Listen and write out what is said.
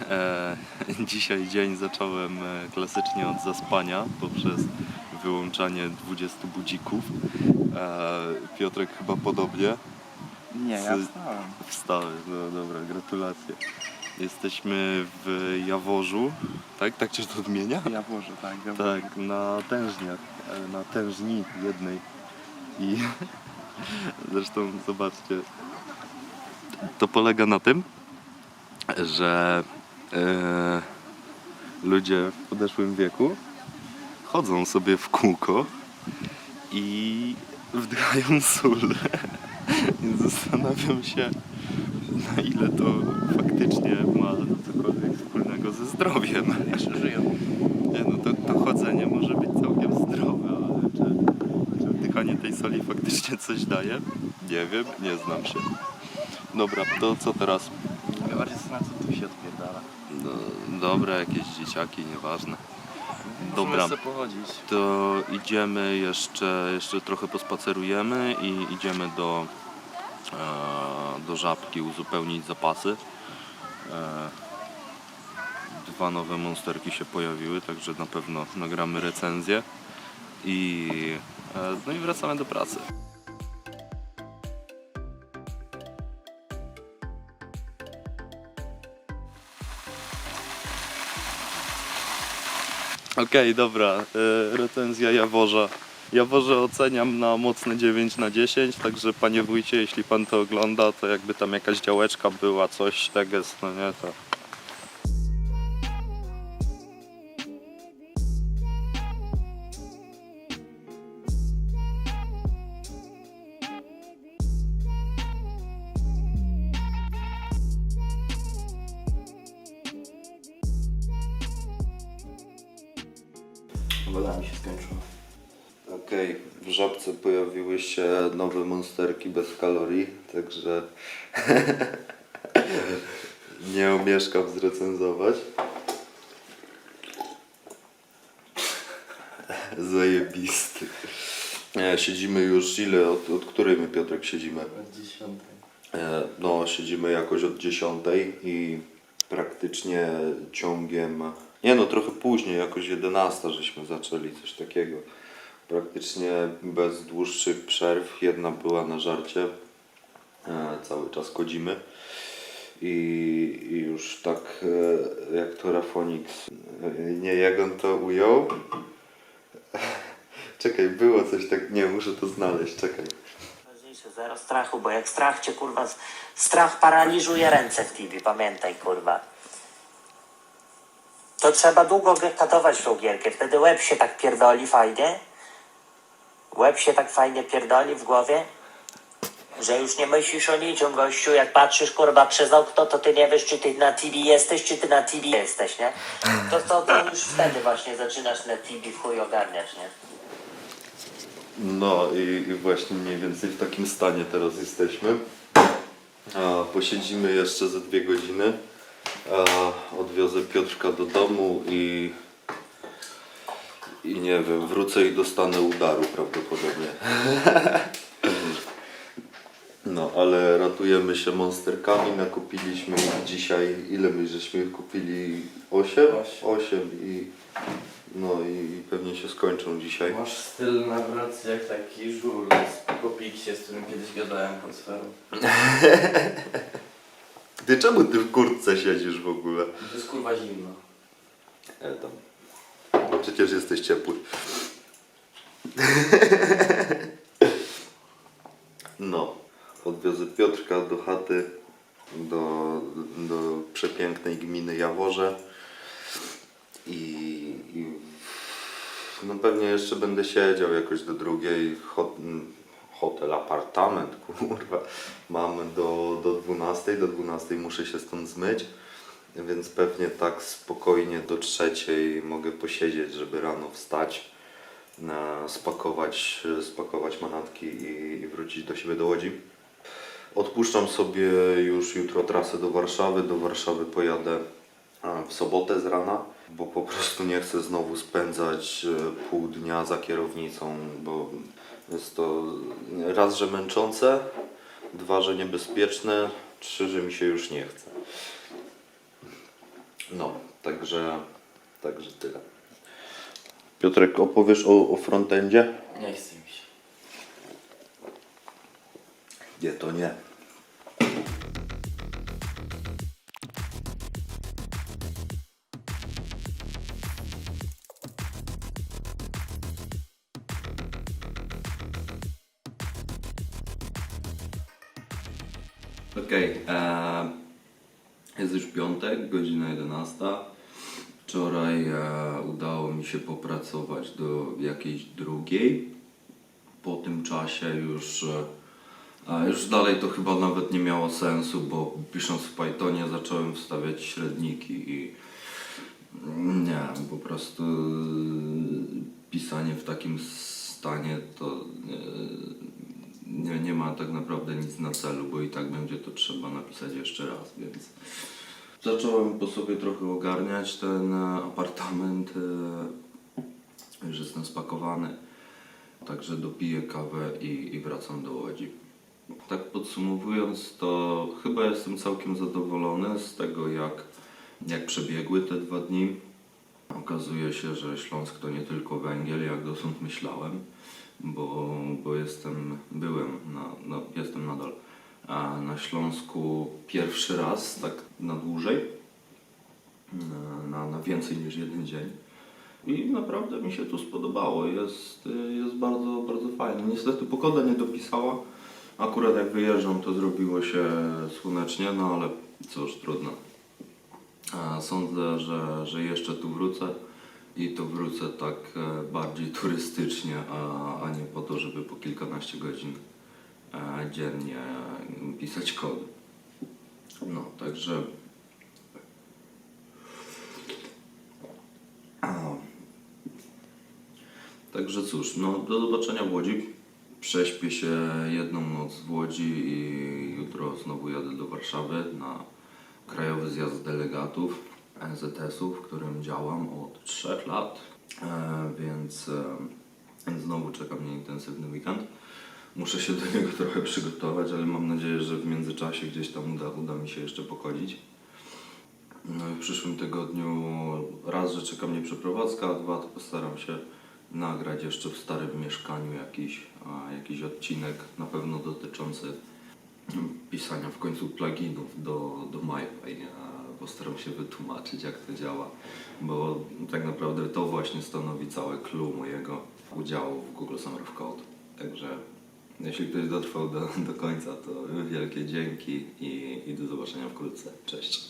E, dzisiaj dzień zacząłem e, klasycznie od zaspania poprzez wyłączanie 20 budzików. E, Piotrek chyba podobnie. Nie, ja wstałem. Wstałeś, no dobra, gratulacje. Jesteśmy w Jaworzu, tak? Tak cię to odmienia? Ja włożę, tak. Tak, na tężniach, e, na tężni jednej. I zresztą zobaczcie, to polega na tym, że ludzie w podeszłym wieku chodzą sobie w kółko i wdychają sól. Więc zastanawiam się, na ile to faktycznie ma cokolwiek wspólnego ze zdrowiem. Jeszcze żyją. Nie no, to, to chodzenie może być całkiem zdrowe, ale czy, czy wdychanie tej soli faktycznie coś daje? Nie wiem, nie znam się. Dobra, to co teraz? Ja bardziej zastanawiam co tu się odpierdala. No, dobra, jakieś dzieciaki, nieważne. Dobra. Możemy sobie pochodzić. To idziemy jeszcze, jeszcze trochę pospacerujemy i idziemy do, e, do żabki uzupełnić zapasy. E, dwa nowe monsterki się pojawiły, także na pewno nagramy recenzję. I, e, no i wracamy do pracy. Okej, dobra. E, recenzja Jaworza. Jaworze oceniam na mocne 9 na 10, także panie wójcie, jeśli pan to ogląda, to jakby tam jakaś działeczka była, coś, teges, no nie, to... Woda mi się skończyła. Okej, w żabce pojawiły się nowe monsterki bez kalorii, także nie omieszkam zrecenzować. Zajebisty. E, siedzimy już ile? Od, od której my Piotrek siedzimy? Od dziesiątej. E, No, siedzimy jakoś od 10 i praktycznie ciągiem. Nie no, trochę później, jakoś 11 żeśmy zaczęli coś takiego. Praktycznie bez dłuższych przerw. Jedna była na żarcie. E, Cały czas kodzimy. I, i już tak e, jak to Rafonix, e, nie jak on to ujął. Czekaj, było coś tak, nie, muszę to znaleźć, czekaj. Ważniejsze, zero strachu, bo jak strach cię kurwa, strach paraliżuje ręce w TV, pamiętaj kurwa. To trzeba długo katować tą gierkę, wtedy łeb się tak pierdoli fajnie. Łeb się tak fajnie pierdoli w głowie, że już nie myślisz o niczym, gościu. Jak patrzysz kurwa przez okno, to ty nie wiesz, czy ty na TV jesteś, czy ty na TV jesteś, nie? To, to, to już wtedy właśnie zaczynasz na TV w chuj ogarniać, nie? No i, i właśnie mniej więcej w takim stanie teraz jesteśmy. A, posiedzimy jeszcze ze dwie godziny. A, odwiozę Piotrka do domu i i nie wiem, wrócę i dostanę udaru prawdopodobnie. No, ale ratujemy się monsterkami, nakupiliśmy ich dzisiaj, ile my żeśmy ich kupili? 8? Osiem. 8 i no i, i pewnie się skończą dzisiaj. Masz styl nawracacie jak taki żul z Popiksie, z którym kiedyś gadałem pod sferą. Ty czemu ty w kurtce siedzisz w ogóle? To jest kurwa zimno. E tam. Przecież jesteś ciepły. No. Odwiozę Piotrka do chaty, do, do przepięknej gminy Jaworze. I, i no pewnie jeszcze będę siedział jakoś do drugiej. Hotel, apartament, kurwa. Mam do, do 12, do 12 muszę się stąd zmyć. Więc pewnie tak spokojnie do trzeciej mogę posiedzieć, żeby rano wstać, spakować, spakować manatki i, i wrócić do siebie do Łodzi. Odpuszczam sobie już jutro trasę do Warszawy. Do Warszawy pojadę w sobotę z rana, bo po prostu nie chcę znowu spędzać e, pół dnia za kierownicą, bo jest to raz, że męczące, dwa, że niebezpieczne, trzy, że mi się już nie chce. No, także, także tyle. Piotrek, opowiesz o, o frontendzie? Nie chce mi się. Nie, to nie. Okej, e, jest już piątek, godzina 11. Wczoraj e, udało mi się popracować do jakiejś drugiej. Po tym czasie już, e, a już dalej to chyba nawet nie miało sensu, bo pisząc w Pythonie zacząłem wstawiać średniki i nie, po prostu e, pisanie w takim stanie to e, nie, nie ma tak naprawdę nic na celu, bo i tak będzie to trzeba napisać jeszcze raz, więc zacząłem po sobie trochę ogarniać ten e, apartament, e, już jestem spakowany, także dopiję kawę i, i wracam do Łodzi. Tak podsumowując, to chyba jestem całkiem zadowolony z tego, jak, jak przebiegły te dwa dni. Okazuje się, że Śląsk to nie tylko węgiel, jak dotąd myślałem, bo, bo jestem, byłem, na, no, jestem nadal na Śląsku pierwszy raz, tak na dłużej, na, na, więcej niż jeden dzień. I naprawdę mi się tu spodobało, jest, jest bardzo, bardzo fajnie. Niestety pogoda nie dopisała, akurat jak wyjeżdżam to zrobiło się słonecznie, no ale cóż, trudno. Sądzę, że, że jeszcze tu wrócę i to wrócę tak e, bardziej turystycznie, a, a nie po to, żeby po kilkanaście godzin e, dziennie pisać kod. No, także. Także cóż, no do zobaczenia w Łodzi. Prześpię się jedną noc w Łodzi i jutro znowu jadę do Warszawy na Krajowy Zjazd Delegatów NZS-u, w którym działam od 3 lat, e, więc e, znowu czeka mnie intensywny weekend. Muszę się do niego trochę przygotować, ale mam nadzieję, że w międzyczasie gdzieś tam uda, uda mi się jeszcze pochodzić. No i w przyszłym tygodniu raz, że czeka mnie przeprowadzka, a dwa to postaram się nagrać jeszcze w starym mieszkaniu jakiś, jakiś odcinek, na pewno dotyczący pisania w końcu pluginów do, do MyPy. Postaram się wytłumaczyć, jak to działa, bo tak naprawdę to właśnie stanowi całe clue mojego udziału w Google Summer of Code. Także jeśli ktoś dotrwał do, do końca, to wielkie dzięki i, i do zobaczenia wkrótce. Cześć.